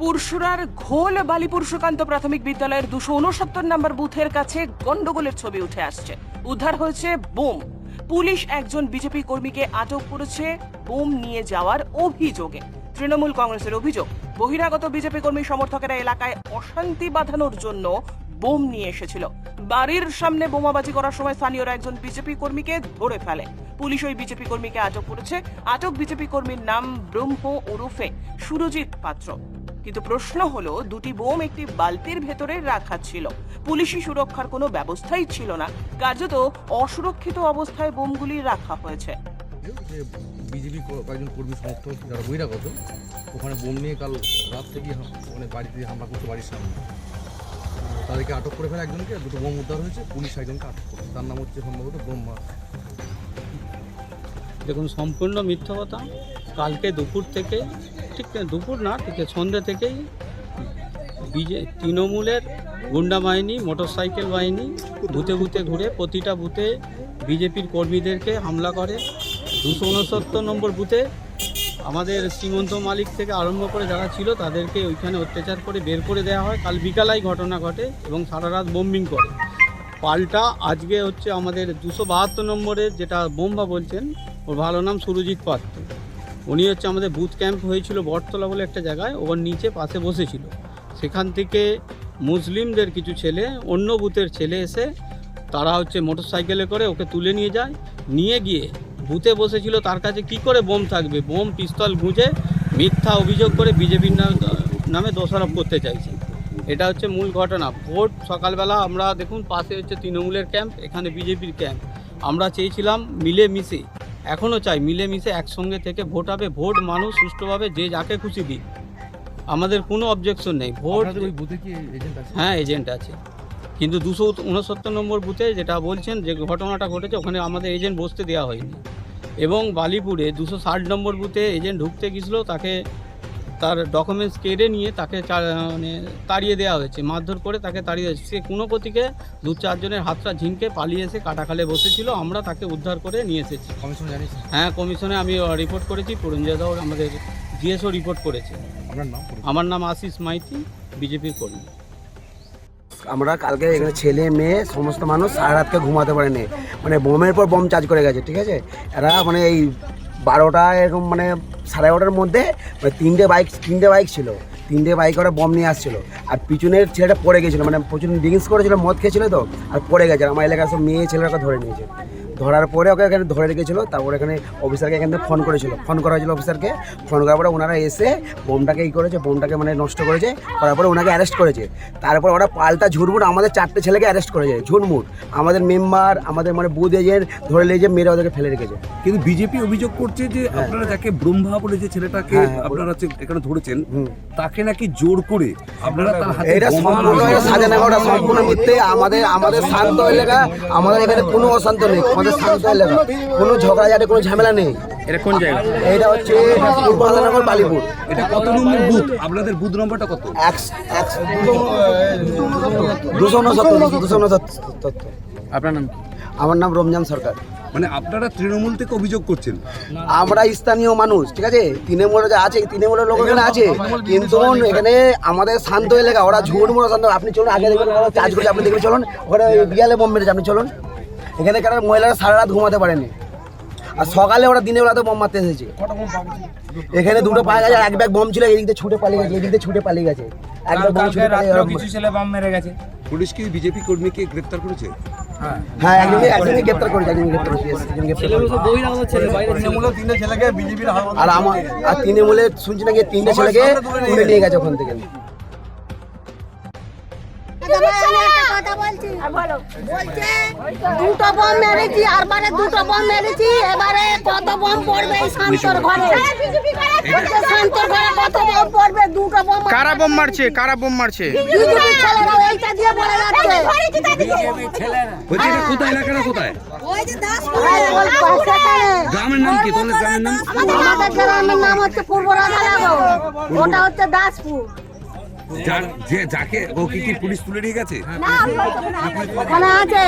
পুরসুরার ঘোল বালিপুর সুকান্ত প্রাথমিক বিদ্যালয়ের দুশো উনসত্তর নম্বর বুথের কাছে গন্ডগোলের ছবি উঠে আসছে। উদ্ধার হয়েছে বোম। পুলিশ একজন বিজেপি কর্মীকে আটক করেছে। বোম নিয়ে যাওয়ার অভিযোগে। তৃণমূল কংগ্রেসের অভিযোগ, বহিরাগত বিজেপি কর্মী সমর্থকেরা এলাকায় অশান্তি বাঁধানোর জন্য বোম নিয়ে এসেছিল। বাড়ির সামনে বোমাবাজি করার সময় স্থানীয়রা একজন বিজেপি কর্মীকে ধরে ফেলে। পুলিশ ওই বিজেপি কর্মীকে আটক করেছে। আটক বিজেপি কর্মীর নাম ব্রহ্ম ওরফে সুরজিৎ পাত্র। কিন্তু প্রশ্ন হলো, দুটি বোম একটি বালতির ভেতরে রাখা ছিল। পুলিশি সুরক্ষার কোনো ব্যবস্থাই ছিল না। কার্যত অসুরক্ষিত অবস্থায় বোমগুলি রাখা হয়েছে। বিজেপি কয়েকজন কর্মী সমর্থক যারা বহিরাগত। ওখানে বোম নিয়ে কাল রাত থেকে মানে বাড়িতে হামলা করতে বাড়ির সামনে। তাদেরকে আটক করে ফেলে একজনকে, দুটো বোম উদ্ধার হয়েছে, পুলিশ একজনকে আটক করে তার নাম হচ্ছে সম্ভবত ব্রহ্মা। দেখুন, সম্পূর্ণ মিথ্যা কথা। কালকে দুপুর থেকে, ঠিক, দুপুর না, ঠিক সন্ধ্যে থেকেই বিজে, তৃণমূলের গুন্ডা বাহিনী, মোটরসাইকেল বাহিনী বুথে বুথে ঘুরে প্রতিটা বুথে বিজেপির কর্মীদেরকে হামলা করে। দুশো উনসত্তর নম্বর বুথে আমাদের শ্রীমন্ত মালিক থেকে আরম্ভ করে যারা ছিল, তাদেরকে ওইখানে অত্যাচার করে বের করে দেওয়া হয়। কাল বিকালাই ঘটনা ঘটে এবং সারা রাত বোম্বিং করে। পাল্টা আজকে হচ্ছে আমাদের দুশো বাহাত্তর নম্বরের যেটা বোম্বা বলছেন ওর ভালো নাম সুরজিৎ পাত্র। উনি হচ্ছে আমাদের বুথ ক্যাম্প হয়েছিল বটতলা বলে একটা জায়গায়, ওর নিচে পাশে বসেছিল। সেখান থেকে মুসলিমদের কিছু ছেলে, অন্য বুথের ছেলে এসে তারা হচ্ছে মোটর সাইকেলে করে ওকে তুলে নিয়ে যায়। নিয়ে গিয়ে বুথে বসেছিল, তার কাছে কি করে বোম থাকবে? বোম, পিস্তল গুঁজে মিথ্যা অভিযোগ করে বিজেপির নামে দোষারোপ করতে চাইছে। এটা হচ্ছে মূল ঘটনা। ভোট সকালবেলা আমরা দেখুন, পাশে হচ্ছে তৃণমূলের ক্যাম্প এখানে বিজেপির ক্যাম্প আমরা চেয়েছিলাম মিলে মিশে এখনও চাই মিলেমিশে একসঙ্গে থেকে ভোট হবে। ভোট মানুষ সুষ্ঠুভাবে যে যাকে খুশি দিক। আমাদের কোনো অবজেকশন নেই। ভোট হ্যাঁ এজেন্ট আছে। কিন্তু দুশো উনসত্তর নম্বর বুথে যেটা বলছেন যে ঘটনাটা ঘটেছে ওখানে আমাদের এজেন্ট বসতে দেওয়া হয়নি। এবং বালিপুরে দুশো ষাট নম্বর বুথে এজেন্ট ঢুকতে গিয়েছিল তাকে তার ডকুমেন্টস কেড়ে নিয়ে তাকে মানে তাড়িয়ে দেওয়া হয়েছে। মারধর করে তাকে তাড়িয়ে হয়েছে। সে কোনো প্রতীকে দু চারজনের হাতটা ঝিমকে পালিয়ে এসে কাটাখালে বসেছিল। আমরা তাকে উদ্ধার করে নিয়ে এসেছি। কমিশন জানিস হ্যাঁ কমিশনে আমি রিপোর্ট করেছি। পুরঞ্জয় দাও আমাদের জিএসও রিপোর্ট করেছে? আমার নাম আশিস মাইতি বিজেপির কর্মী। আমরা কালকে এখানে ছেলে মেয়ে সমস্ত মানুষ সারা রাতকে ঘুমাতে পারেনি। মানে বোমের পর বোম চার্জ করে গেছে ঠিক আছে? এরা মানে এই বারোটা এরকম মানে সাড়ে এগারোটার মধ্যে মানে তিনটে বাইক তিনটে বাইক ছিল। তিনটে বাইক ওরা বম নিয়ে আসছিল। আর পিছনের ছেলেটা পড়ে গেছিল মানে প্রচুর ড্রিঙ্কস করেছিল, মদ খেয়েছিল তো, আর পড়ে গেছে আমার এলাকার সব মেয়ে ছেলেরা ধরে নিয়েছে। ধরার পরে ওকে এখানে ধরে রেখেছিলো তারপরে এখানে অফিসারকে এখান থেকে ফোন করেছিল। ফোন করা হয়েছিল অফিসারকে ফোন করার পরে ওনারা এসে বোমটাকে ই করেছে বোমটাকে মানে নষ্ট করেছে করার পরে ওনাকে অ্যারেস্ট করেছে। তারপর ওরা পাল্টা ঝুরমুট আমাদের চারটে ছেলেকে অ্যারেস্ট করেছে ঝুরমুট আমাদের মেম্বার আমাদের মানে বুথ এজেন্ট ধরে নিয়ে যে মেরে ওদেরকে ফেলে রেখেছে। কিন্তু বিজেপি অভিযোগ করছে যে আপনারা যাকে ব্রহ্মা বলে যে ছেলেটাকে হ্যাঁ, হ্যাঁ, আপনারা এখানে ধরেছেন তাকে নাকি জোর করে এটা সম্পূর্ণ সম্পূর্ণ মিথ্যে। আমাদের আমাদের শান্ত এলাকা আমাদের এখানে কোনো অশান্ত নেই। আমাদের শান্ত এলাকা। কোনো ঝগড়াঝাটি কোনো ঝামেলা নেই। এটা কোন জায়গা? এটা হচ্ছে পূর্ব হাসানগর বালিপুর। এটা কত নম্বর বুথ? আপনাদের বুথ নম্বরটা কত? একশো একশো দুশো উনসত্তর দুশো উনসত্তর আপনার নাম আমার নাম রমজান সরকার। মানে আপনারা তৃণমূল থেকে অভিযোগ করছেন। আমরা স্থানীয় মানুষ ঠিক আছে? তৃণমূল যে আছে তৃণমূলের লোক এখানে আছে। কিন্তু এখানে আমাদের শান্ত এলাকা ওরা ঝুট মোড়া শান্ত। আপনি চলুন আগে দেখবেন ওরা চার্জ করছে আপনি দেখবেন চলুন। ওখানে বিয়ালে বোম মেরেছে আপনি চলুন। এখানে কেন মহিলারা সারা রাত ঘুমাতে পারেনি। আর সকালে ওরা দিনের বেলাতে বোম মারতে এসেছে। এখানে দুটো পায়ে গেছে আর এক ব্যাগ বোম ছিল এদিক দিয়ে ছুটে পালিয়ে গেছে এদিক দিয়ে ছুটে পালিয়ে গেছে। এক ব্যাগ বোম ছুটে পালিয়ে গেছে। পুলিশ কি বিজেপি কর্মীকে গ্রেফতার করেছে? হ্যাঁ একজনকে একজনকে গ্রেপ্তার করেছে একজনকে গ্রেপ্তার করেছে yes, গ্রেপ্তার আর আমার আর তৃণমূলে শুনছি নাকি তিনটে ছেলেকে তুলে নিয়ে গেছে। ওখান থেকে। কথা বলছি। বলছে দুটো বম মেরেছি আর বারে দুটো বম মেরেছি এবারে কত বম পড়বে এই শান্তর ঘরে? শান্তর ঘরে কত বম পড়বে দুটো বম কারা বোম মারছে? কারা বোম মারছে? বিজেপির ছেলেরা এইটা দিয়ে বলে যাচ্ছে। বলছি এটা কোথায়? এলাকাটা কোথায়। গ্রামের নাম কি? তোমাদের গ্রামের নাম? আমাদের গ্রামের নাম হচ্ছে পূর্ব রাধানগর ওটা হচ্ছে দাসপুর। যে যাকে ও কি কি পুলিশ তুলে নিয়ে গেছে? ওখানে আছে।